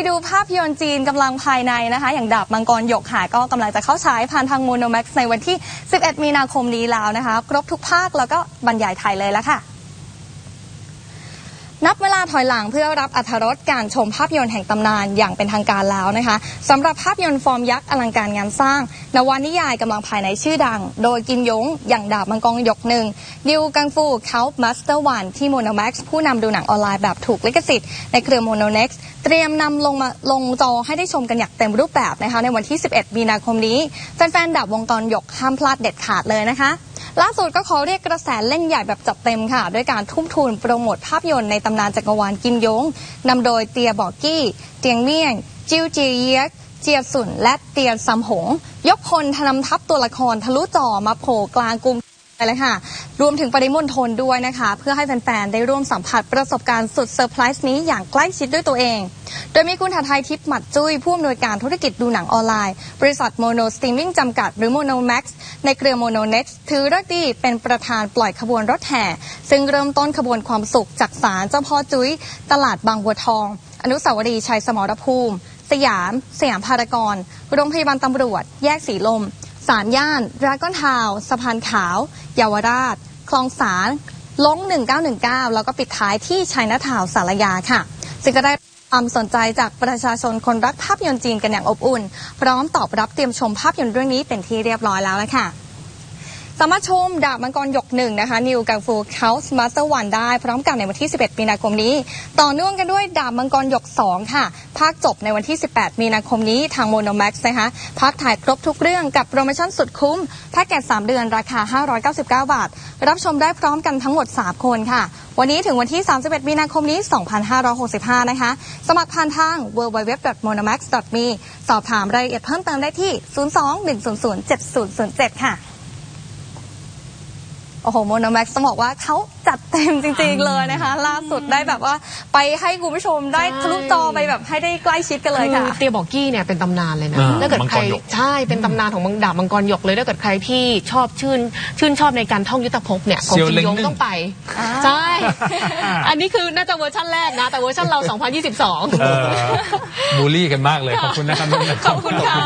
ไปดูภาพยนตร์จีนกำลังภายในนะคะ อย่างดาบมังกรหยกค่ะก็กำลังจะเข้าฉายผ่านทางโมโนแม็กซ์ในวันที่ 11 มีนาคมนี้แล้วนะคะ ครบทุกภาคแล้วก็บรรยายไทยเลยแล้วค่ะ นับเวลาถอยหลังเพื่อรับอัธรสการชมภาพยนตร์แห่งตำนานอย่างเป็นทางการแล้วนะคะสำหรับภาพยนตร์ฟอร์มยักษ์อลังการงานสร้าง นวนิยายกำลังภายในชื่อดัง โดยกิมยงอย่างดาบมังกรหยกหนึ่งดิวกังฟูเขามาสเตอร์วันที่โมโนแม็กซ์ผู้นำดูหนังออนไลน์แบบถูกลิขสิทธิ์ในเครือโมโนเน็กซ์เตรียมนำลงมาลงจอให้ได้ชมกันอย่างเต็มรูปแบบนะคะในวันที่ 11 มีนาคมนี้แฟนๆดาบวงกรหยกห้ามพลาดเด็ดขาดเลยนะคะ ล่าสุดก็ขอเรียกกระแสเล่นใหญ่แบบจัดเต็มค่ะ ด้วยการทุ่มทุนโปรโมทภาพยนตร์ในตำนานจักรวาลกิมยงนำโดยเตียบอกกี้เตียงเมี่ยง จิวจีเยียกเจียสุนและเตียซัมหง ยกพลทนำทัพตัวละครทะลุจอมาโผล่กลางกรุง ไปเลยค่ะ รวมถึงปริมณฑลด้วยนะคะ เพื่อให้แฟน ๆ ได้ร่วมสัมผัสประสบการณ์สุดเซอร์ไพรส์นี้อย่างใกล้ชิดด้วยตัวเอง โดยมีคุณทัไทยทิพย์หมัดจุ้ย ผู้อำนวยการธุรกิจดูหนังออนไลน์ บริษัทโมโนสตรีมมิ่งจำกัดหรือโมโนแม็กซ์ในเครือโมโนเน็กซ์ถือเลิกดีเป็นประธานปล่อยขบวนรถแห่ ซึ่งเริ่มต้นขบวนความสุขจากศาลเจ้าพ่อจุ้ย ตลาดบางบัวทอง อนุสาวรีย์ชัยสมรภูมิ สยาม สยามพารากอนโรงพยาบาลตำรวจ แยกสีลม สารย่านดราก้อนทาวสะพานขาว เยาวราช คลองสารลง 1919 แล้วก็ปิดท้ายที่ชัยนาทาวสารยาค่ะซึ่งก็ได้ความสนใจจากประชาชนคนรักภาพยนตร์จีนกันอย่างอบอุ่น พร้อมตอบรับเตรียมชมภาพยนตร์เรื่องนี้เป็นที่เรียบร้อยแล้วละค่ะ สามารถชมดาบมังกรหยกหนึ่งนะคะนิวกังฟูเ o าส์มาสเตอร์วันได้พร้อมกันในวันที่ 11 มีนาคมนี้ ต่อเนื่องกันด้วยดาบมังกรหยก 2 ค่ะ ภาคจบในวันที่ 18 มีนาคมนี้ทางโมโนแม็กซ์นะคะภาคถ่ายครบทุกเรื่องกับโปรโมชั่นสุดคุ้มแพ็กเกจ 3 เดือนราคา 599 บาท รับชมได้พร้อมกันทั้งหมด 3 คนค่ะ วันนี้ถึงวันที่ 31 มีนาคมนี้ 2565 นะคะ สมัครผ่านทาง www.monomax.me สอบถามรายละเอียดเพิ่มเติมได้ที่ 02-100-7007 ค่ะ โอ้โหโมโนแม็กซ์ต้องบอกว่าเขาจัดเต็มจริงๆเลยนะคะ ล่าสุดได้แบบว่าไปให้คุณผู้ชมได้ใช่ทะลุจอไปแบบให้ได้ใกล้ชิดกันเลยค่ะอเตียบอกกี้เนี่ยเป็นตำนานเลยนะอ่าถ้าเกิดใครมังกรหยก ใช่เป็นตำนานของมังดาบมังกรหยกเลยถ้าเกิดใครที่ชอบชื่น ชื่นชอบในการท่องยุทธภพเนี่ยของเซียวจิเล้งงยงนึ่ง ต้องไป อ่า ใช่ อันนี้คือน่าจะเวอร์ชันแรกนะ แต่เวอร์ชันเรา 2022เออบูลลี่กันมากเลย ขอบคุณนะครับนุ่นนะขอบคุณค่ะ